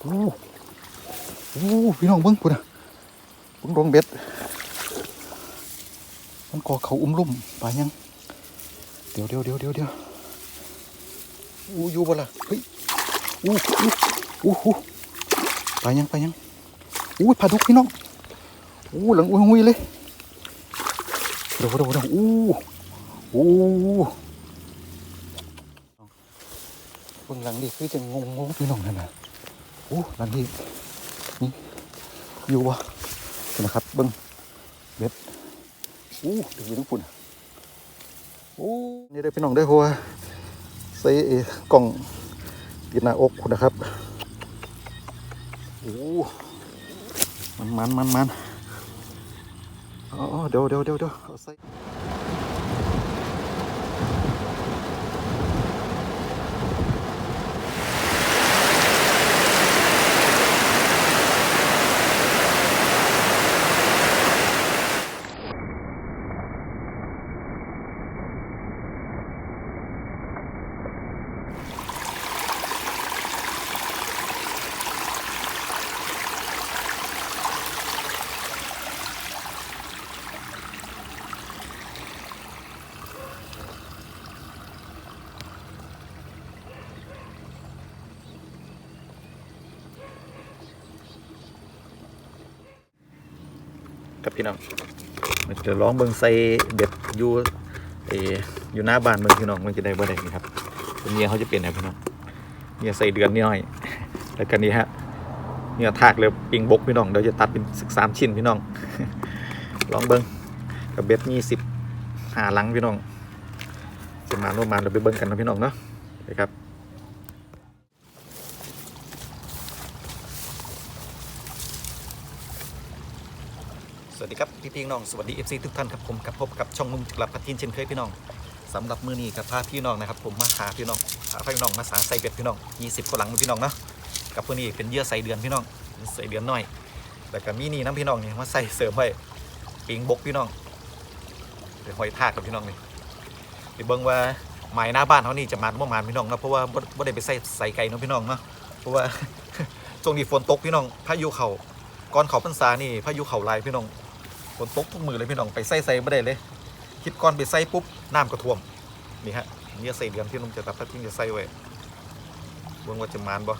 โอ้โอ้พี่น้องเบิ้งกูนะเบิ้งดวงเบ็ด มันก่อเขาอุ้มลุ่มปลายัง เดี๋ยวเดี๋ยวเดี๋ยวเดี๋ยวเดี๋ยวอู้อยู่บ่ล่ะเฮ้ยอู้อู้อู้อู้ปลายังปลายังอู้ปลาดุกพี่น้องอู้หลังอุ้ยหุยเลยเดี๋ยวเดี๋ยวเดี๋ยวอู้อู้เบิ่งหลังดิคือจะงงงงพี่น้องนั่นน่ะอู้หลังดินี่อยู่วะนะครับเบิ่งเบ็ดอู้เดี๋ยวอยู่ทั้งปุ่นโอ้นี่ได้พี่น้องได้อเพราะว่าใส่กล่องปิดหน้าอกคุณนะครับโอ้มันมันมันมันอ๋อเดี๋ยวเดี๋ยวเดี๋ยวเดี๋ยวเอาใส่ับพี่น้องมันจะร้องเบิงใส่เบ็ดอยู่เอออยู่หน้าบ้านเบิ่งพี่น้องมันจะได้บ่ได้นี่ครับเมียเขาจะเป็นไงพี่น้องเมียใส่เดือนน้อยแล้วกันนี้ฮะเนี่ยทากเลยปิงบกพี่น้องเดี๋ยวจะตัดเป็นสิบสามชิ้นพี่น้องลองเบิ้งกับเบ็ดมีสิบหาหลังพี่น้องจะมาโน่นมาเราไปเบิ้งกันนะพี่น้องเนาะไปครับสวัส ดีครับพี่พี่น้องสวัสดี FC ทุกท่านครับผมกับพบกับช่องนุ่มกลับพัทินเช่นเคยพี่น้องสำหรับมื้อนี้กับพาพี่น้องนะครับผมมาหาพี่น้องพาพี่น้องมาสาใส่เบ็ดพี่น้อง 20กว่าหลังพี่น้องเนาะกับมื้อนี้เป็นเยื่อใส่เดือนพี่น้องใส่เดือนหน้อยแล้วก็มีนี่น้ำพี่น้องนี่มาใส่เสริมไว้ปิงบกพี่น้องเดี๋ยวหอยทากกับพี่น้องนี่ไปเบิ่งว่าหมายหน้าบ้านเขานี่จะมาบ่มาพี่น้องนะเพราะว่าบ่บ่ได้ไปใส่ใส่ไก่เนาะพี่น้องเนาะเพราะว่าช่วงนี้ฝนตกพี่น้องพายุเขาก่อนเขาพรรษานี่พายุเขาหลายพี่น้อง ฝนตกทุกมือเลยพี่น้องไปใส่ใส่บ่ได้เลย คิดก่อนไปใส่ปุ๊บน้ำก็ท่วมนี่ฮะเนี่ยใส่เดือนที่น้องจะตัดพิ้งจะใส่ไว้เบิ่งว่าจะมานบ่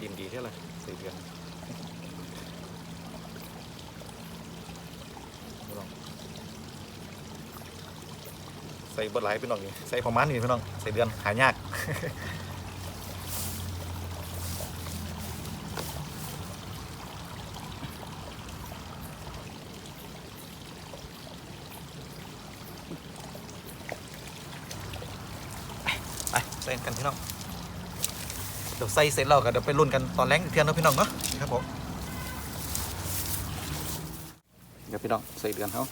ดินดีเท่าไหร่ใส่เดือนพี่น้องใส่บดไหลายพี่น้องนี่ใส่ประมาณนี้พี่น้องใส่เดือนหายาก เดี๋ยวใส่เสร็จแล้วก็เดี๋ยวไปรุ่นกันตอนแรงอีกเทียนเนาะพี่น้องเนาะครับผมเดี๋ยวพี่น้องใส่เดือนเขา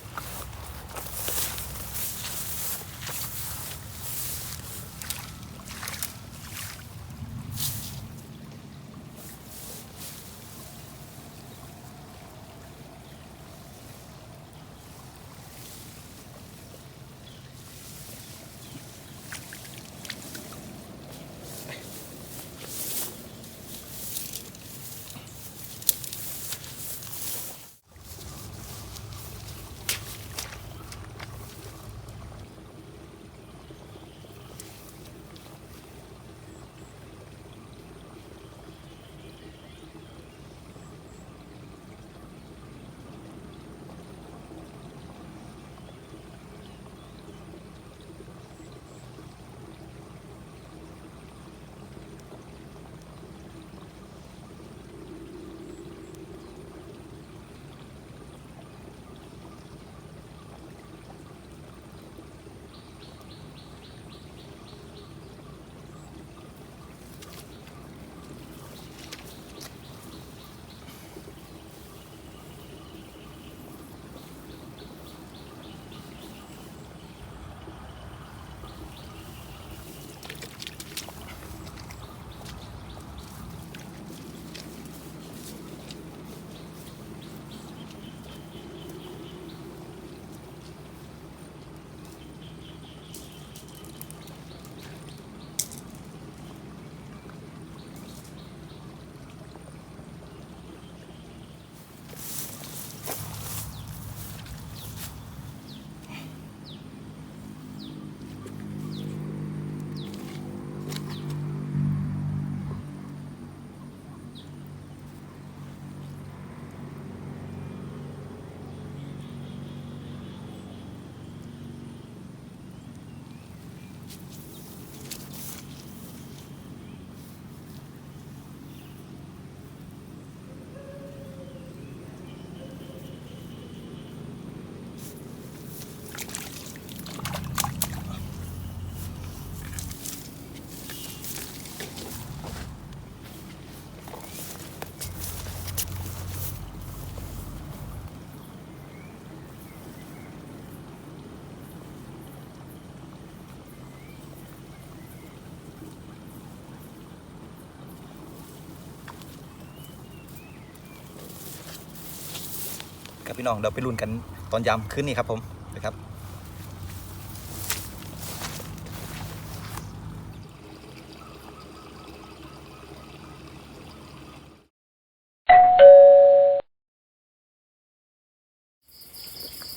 พี่น้องเราไปลุ้นกันตอนยามคืนนี้ครับผมนะครับ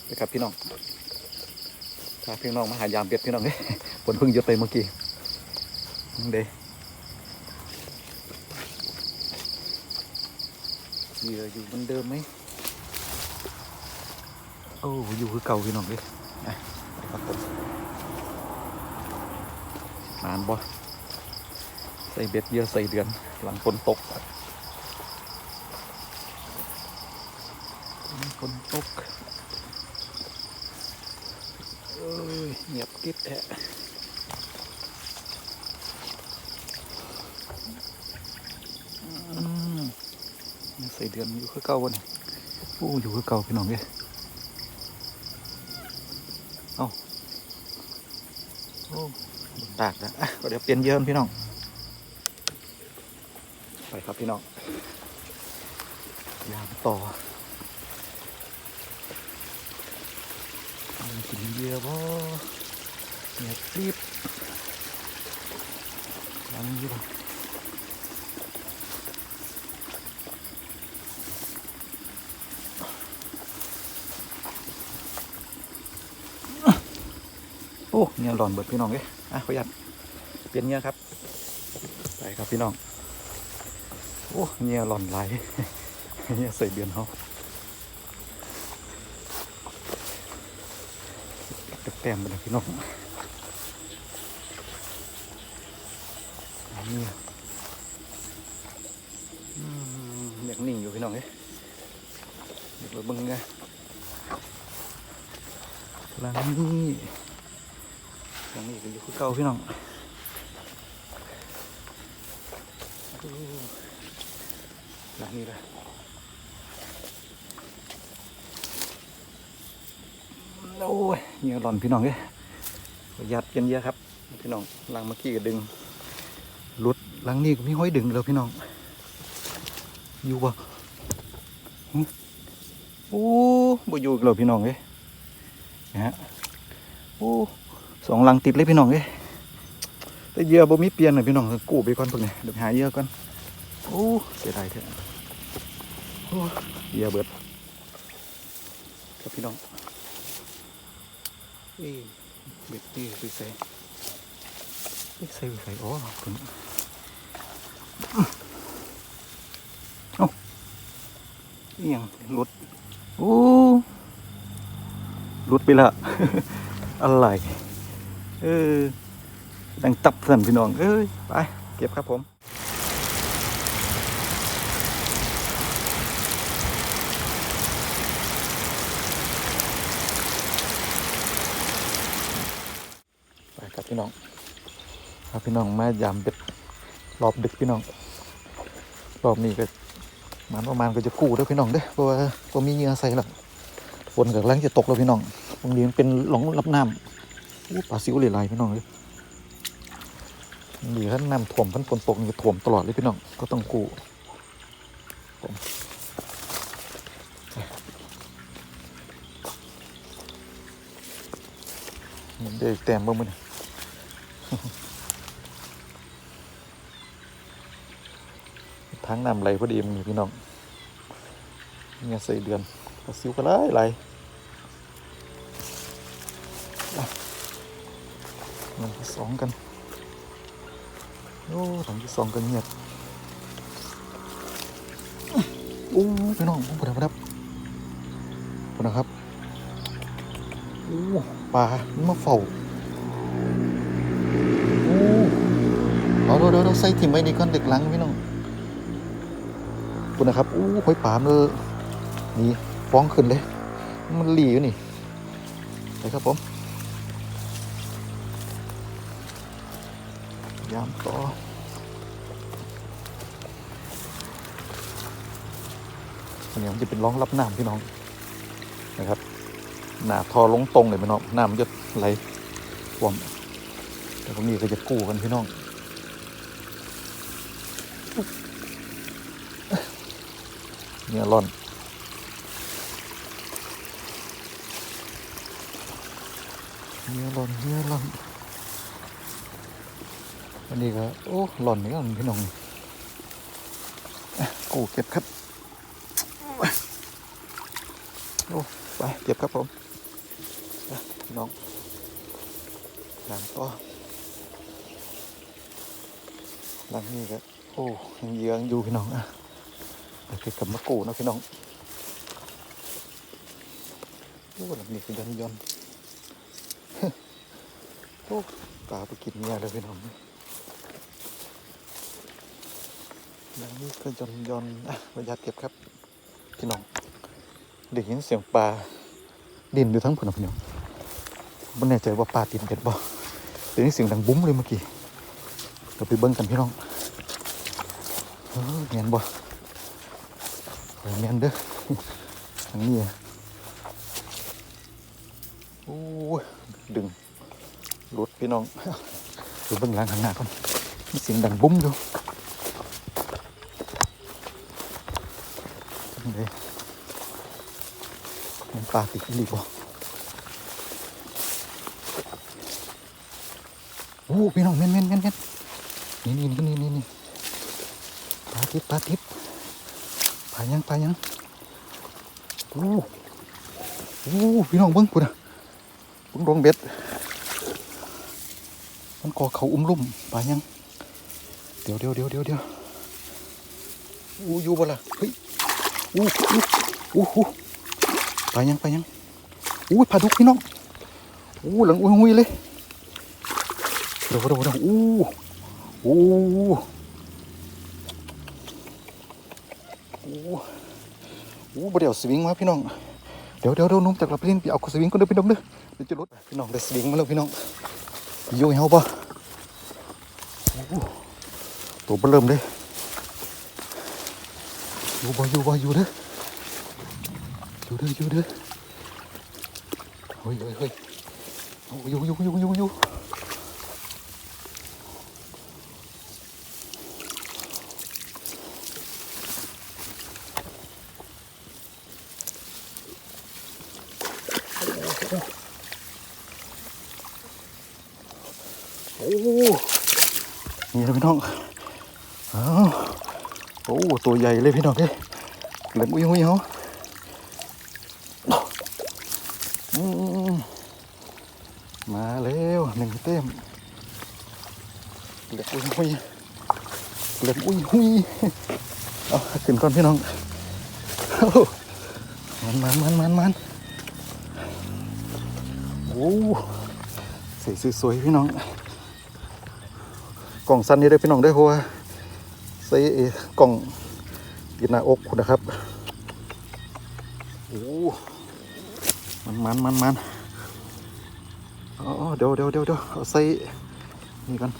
นะครับพี่น้องพาพี่น้องมาหายามเบ็ดพี่น้องเอ้ยฝนเพิ่งหยุดไปเมื่อกี้เด้เหยื่ออยู่เหมือนเดิมไหม โอ้อยู่คือเก่าพี่น้องเอ้ยอะครับผมนานบ่ใส่เบ็ดเยื่อใส่เดือนหลังฝนตกฝนตกเอ้ยเงียบกิ๊บแอะใส่เดือนอยู่คือเก่าวันนี้อ้อยู่คือเก่าพี่น้องเอ้ย เอาโอ้ตากนะอะก็เดี๋ยวเปลี่ยนเยิ้มพี่น้อง ไปครับพี่น้องยามต่อมันกินเบียร์บ่เงียบกริบยังอยู่ เงียหลอนเบิดพี่น้องเอ้ยอะขออนุญาตเปลี่ยนเงียครับ ไปครับพี่น้อง โอ้เงียหลอนไหลเงียใส่เดือนเขาจะแต้มไปเลยพี่น้องเงียอืมอยากนิ่งอยู่พี่น้องเอ้ยเดี๋ยวไปเบิ่งไงหลังนี้หลังนี้ คือเก่าพี่น้องหลังนี้ละโอ้ยเหงื่อหล่อนพี่น้องเอ้ยประหยัดกันเยอะครับ พี่น้องหลังเมื่อกี้ก็ดึงหลุดหลังนี้ก็มีห้อยดึงแล้วพี่น้อง อยู่บ่โอ้บ่อยู่อีกแล้วพี่น้องเอ้ยนะฮะโอ้ สองหลังติดเลยพี่น้องเอ้ยแต่เหยื่อบ่มีเปลี่ยนเลยพี่น้องกู้ไปก่อนพวกนี้เดี๋ยวหาเหยื่อก่อนโอ้เสียดายแท้โอ้เหยื่อเบิดครับพี่น้องเอ้ยเบ็ดนี่ไปใส่ไปใส่ไปใส่อ๋อคุณเอ้าเอียงหลุดโอ้หลุดไปละอะไร เออดังตับสั่นพี่น้อง เอ้ย ไป เก็บครับผมไปครับพี่น้องครับพี่น้องมายามเบ็ดรอบดึกพี่น้องรอบนี้ก็มันประมาณก็จะกู้เด้อพี่น้องเด้อเพราะว่าผมมีเงื่อใส่แล้วฝนกำลังจะตกแล้วพี่น้องตรงนี้มันเป็นหลงรับน้ำ ปลาซิวหลายพี่น้องเลยดีถ้าน้ำท่วมพันฝนตกมันจะท่วมตลอดเลยพี่น้องก็ต้องกู้ผมเด็กแต้มบ้างมั้ยทางน้ำไหลพอดีมันนี่พี่น้องเนี่ยใส่เดือนปลาซิวก็ไหลไหล ถังที่สองกันโอ้ถังที่สองกันเงียบโอ้พี่น้องผมนะครับครับผมนะครับโอ้ปลามันมาเฝ้าโอ้เอาเดี๋ยวเดี๋ยวเดี๋ยวใส่ถิ่มไว้นี่ก่อนเด็กหลังพี่น้องคุณนะครับโอ้หอยปามเลยนี่ฟ้องขึ้นเลย มันหลีอยู่นี่ไปครับผม ยามต่อันนี้มันจะเป็นร้องรับน้ำพี่น้องนะครับหนาทอลงตรงเลยพี่น้องน้ำมันจะไหลท่วมแต่พวกนี้ก็จะกู้กันพี่น้องเนี่ยร่อนเนี่ยร่อนเนี่ยร่อน วันนี้ก็โอ้หล่อนนี่ก็พี่น้องกูเก็บครับโอ้ไปเก็บครับผมพี่น้องหลังต่อหลังนี้ก็โอ้ยังเยื้องอยู่พี่น้องอะไปเก็บกับมะกูนะพี่น้องโอ้หลังนี้ก็ย้อนย้อนโอ้ปลาไปกินเมียเลยพี่น้อง หลังนี้ก็ยนย้อนอะประยัดเก็บครับ พี่น้องได้ยินเสียงปลาดินอยู่ทั้งผุนพี่น้องไม่แน่ใจว่าปลาตินเป็ดบ่แต่นี่เสียงดังบุ้มเลยเมื่อกี้เราไปเบิ้งกันพี่น้องเออเงียนบ่เงียนเด้อทางนี้อะโอ้ยดึงรถพี่น้องดูเบื้องหลังข้างหน้าก่อนมีเสียงดังบุ้มอยู่จัง เลยมันปลาติดอีหลีบ่โอ้พี่น้องเม่นเม่นเม่นเม่นนี่นี่นี่นี่นี่ปลาทิพปลาทิพปลายังปลายังโอ้โอ้พี่น้องเบิ้งปุ่นะเบิ้งดวงเบ็ด มันก่อเขาอุ้มลุ่มปลายัง เดี๋ยวเดี๋ยวเดี๋ยวเดี๋ยวเดี๋ยวอู้อยู่บ่ล่ะเฮ้ย อู้อู้อู้อู้ปยังปยังอู้ปลาดุกพี่น้องอู้หลังอุ้ยอุ้ยเลยเดี๋ยวเดี๋ยวเดี๋ยวอู้อู้อู้อู้บ่เดี๋ยวสวิงมาพี่น้องเดี๋ยวเดี๋ยวเดี๋ยวนุ่มจากลาไปเล่นไปเอาสวิงก็เด้อพี่น้องเด้อเดี๋ยวจะรถพี่น้องได้สวิงมาแล้วพี่น้องอยู่ให้เฮาปะตัวเบอเริ่มเลย อยู่บ่อยู่บ่อยู่เด้ออยู่เด้ออยู่เด้อเฮ้ยเฮ้ยเฮ้ยโอ้อยู่อยู่อยู่อยู่อยู่โอ้นี่นะพี่น้องอ้าว โอ้ตัวใหญ่เลยพี่น้องเอ้เหลืองอุ้ยอุ้ยเขามมาแล้วหนึ่งเต็มเหลืองอุ้ยอุ้ยเหลืองอุ้ยอุ้ยเอาขึ้นก่อนพี่น้องมันมันมันมันมันโอ้สีสวยพี่น้องกล่องสั้นนี้ได้พี่น้องได้อเพราะว่า ใส่กล่องปิดหน้าอกคุณนะครับโอ้มันมันมันมันอ๋อเดี๋ยวเดี๋ยวเดี๋ยวเดี๋ยวเอาใส่นี่กัน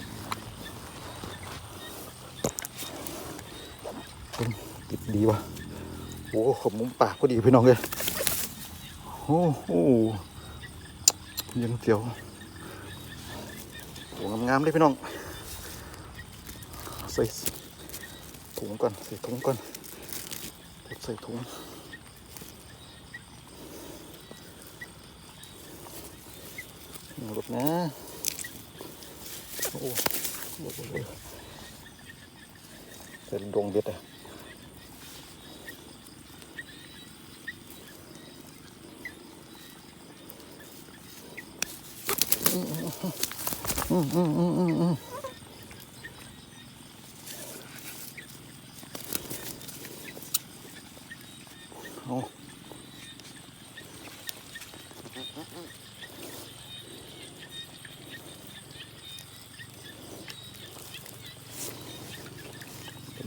ติดดีว่ะโอ้ขมมุมปากก็ดีพี่น้องเลยโอ้โหยังเจียวโอ้งามๆเลยพี่น้องใส่ ถุงก่อน ใส่ถุงก่อนใส่ถุงหลดนะโอ้โหโอ้โหเป็นดวงเบ็ดอะอืมอืมอืมอืมอืม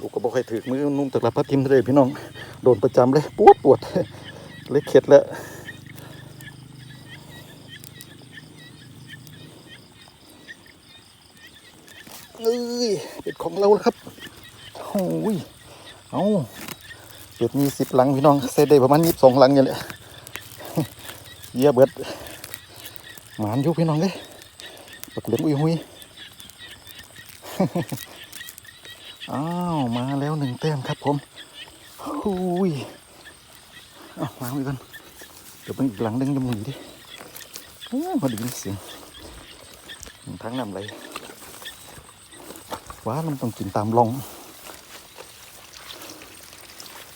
ลูกก็บอกให้ถือมือนุ่มตะลับพัดทิมเลยพี่น้องโดนประจำเลยปวดปวดเลยเข็ดแล้วเอ้ยเป็นของเราแล้วครับโอ้ยเอาเบ็ดมีสิบหลังพี่น้องเซตได้ประมาณยี่สิบสองหลังอย่างเลยเยี่ยเบิดหมานยู่พี่น้องเลยปักเหลืองอุ้ยหุย อ้าวมาแล้วหนึ่งแต้มครับผมหุยเอาวางไว้กันเดี๋ยวเป็นหลังหนึงจะมุนดิโอ้มาด้ยินเสียงทั้งน้ำไหลว้ามันต้องกินตามลอง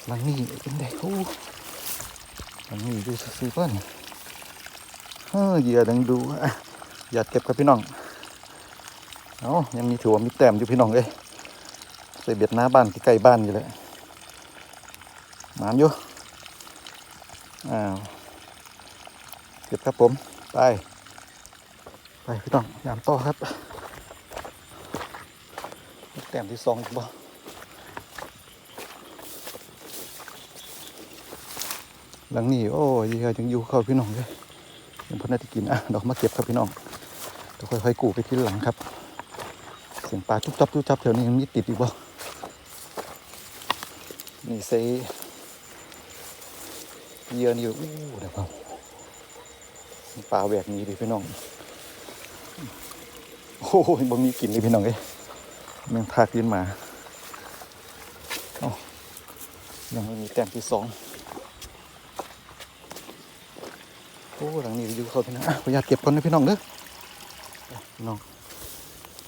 หลังนี้เป็นไงโอ้หลังนี้ดูซื่อเพื่อนเฮ้ยเหยื่อดังดูอะอย่าเก็บกับพี่น้อง เอายังมีถือว่ามีแต้มอยู่พี่น้องเอ้ย ใส่เบ็ดหน้าบ้านใกล้บ้านอยู่เลยหมานอยู่อ้าวเก็บครับผม ไป ไปพี่ต้องยามต่อครับแต้มที่สองอีกบ่หลังนี้โอ้ยยังอยู่เข้าพี่น้องเลยยังพอน่าจะกินอะดอกมาเก็บครับพี่น้องเดี๋ยวค่อยๆกูไปที่หลังครับ เสียงปลาจุ๊บจับจุ๊บจับแถวนี้ยังมีติดอีกบ่ นี่เซเยือนอยู่อู้เดี๋ยวครับปลาแหวกนี้ดิพี่น้อง โอ้ยบ่มีกลิ่นเลยพี่น้องเอ้ยแมงทากขึ้นมาอยังไม่มีแต้มที่สองโอ้หลังนี้อยู่เขาพี่น้องอะขออนุญาตเก็บก่อนนะพี่น้องเด้อพี่น้อง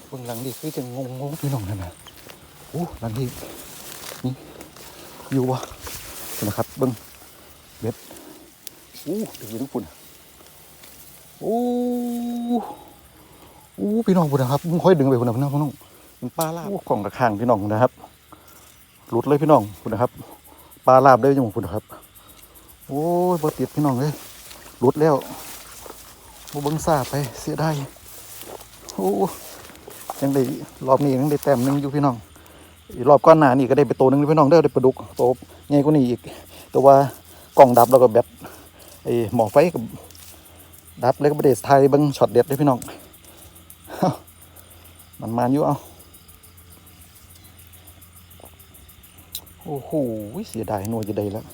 เบื้องหลังนี่คือจะงงงพี่น้องนั่นน่ะโอ้หลังนี้ อยู่วะเห็นนะครับเบิ้งเบ็ดโอ้ถึงอยู่ทุกคนโอ้โอ้พี่น้องพูดนะครับมึงค่อยดึงไปพูดนะพี่น้องพี่น้องมันปลาลาบโอ้ของกระข้างพี่น้องนะครับหลุดเลยพี่น้องพูดนะครับปลาลาบได้ยังพูดนะครับ โอ้ยบ่ติดพี่น้องเลยหลุดแล้วบ่เบิ้งซาไปเสียดายโอ้ยังได้รอบนี้ยังได้แต้มหนึงอยู่พี่น้อง อีรอบก้อนหนานี่ก็ได้ไปตัวนึงพี่น้องเด้อได้ปลาดุกโตใหญ่กว่านี้อีก แต่ว่ากล่องดับแล้วก็แบตไอ้หมอไฟกับดับเลยก็ประเดชไทยบิ้งช็อตเด็ดเลยพี่น้องมันมาอยู่เอาโอ้โหเสียดายหน่วยจะได้แล้ว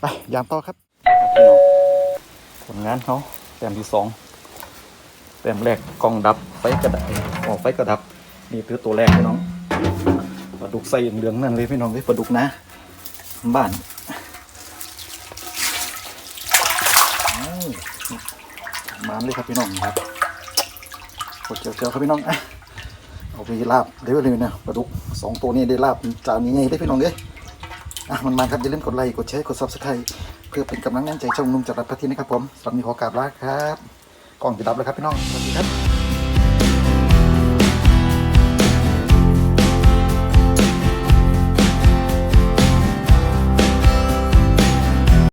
ไปยามต่อครับพี่น้องผลงานเขาแต้มที่สองแต้มแรกกล้องดับไฟกระดับออกไฟกระดับนี่คือตัวแรกพี่น้อง ปลาดุกใส่เหลืองนั่นเลยพี่น้องเลยปลาดุกนะ บ้านอ้ามาเลยครับพี่น้องครับโคตรเจียวๆครับพี่น้องอะเอาไปลาบเดี๋ยวเลยนะปลาดุกสองตัวนี้ได้ลาบจานนี้ไงได้พี่น้องเด้ออะมันมาครับอย่าลืมกดไลค์กดแชร์กดซับสไครต์เพื่อเป็นกำลังใจช่องนุ่มจากรัฐพัทินนะครับผมสำหรับนี้ขอกราบลาครับกล้องจะดับแล้วครับพี่น้องสวัสดีครับ